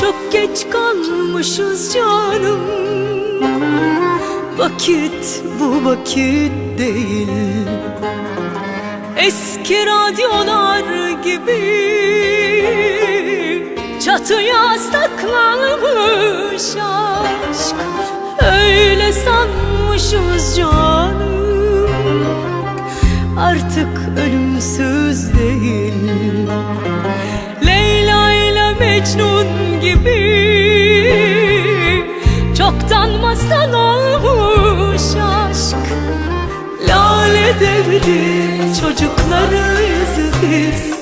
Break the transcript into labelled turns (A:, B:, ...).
A: Çok geç kalmışız canım. Vakit bu vakit değil. Eski radyolar gibi Çatıya saklanmış aşk. Öyle sanmışız canım. Artık ölümsüz değil. Leyla ile Mecnun gibi Çoktan olmuş Lale devri çocuklarıyız biz